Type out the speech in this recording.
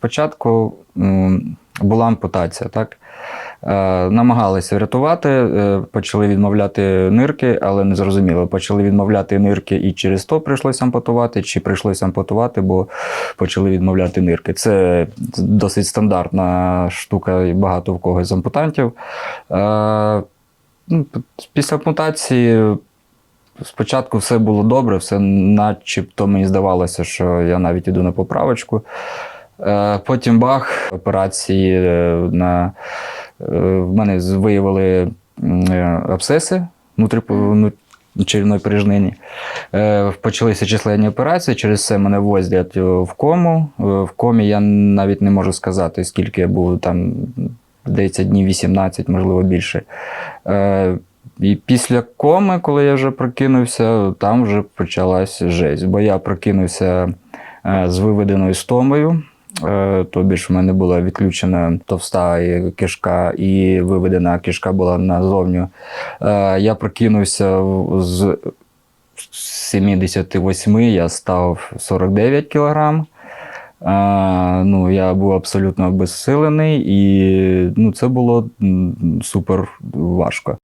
спочатку була ампутація, так? Е, намагалися врятувати, е, почали відмовляти нирки, але не зрозуміло. Почали відмовляти нирки і через то прийшлося ампутувати, чи прийшлося ампутувати, бо почали відмовляти нирки. Це досить стандартна штука, і багато в кого з ампутантів. Е, ну, після ампутації спочатку все було добре, все начебто мені здавалося, що я навіть іду на поправочку. Е, Потім бах, операції е, на е, в мене виявили м, абсцеси внутрі ну, порожнині. Е, Почалися численні операції, через це мене возять в кому. В комі я навіть не можу сказати, скільки я був там, здається, днів 18, можливо, більше. І після коми, коли я вже прокинувся, там вже почалась жесть. Бо я прокинувся з виведеною стомою. Е, Тобі ж в мене була відключена товста кишка, і виведена кишка була назовню. Е, Я прокинувся з 78, я став 49 кілограм. Е, ну, я був абсолютно обезсилений, і ну, це було супер важко.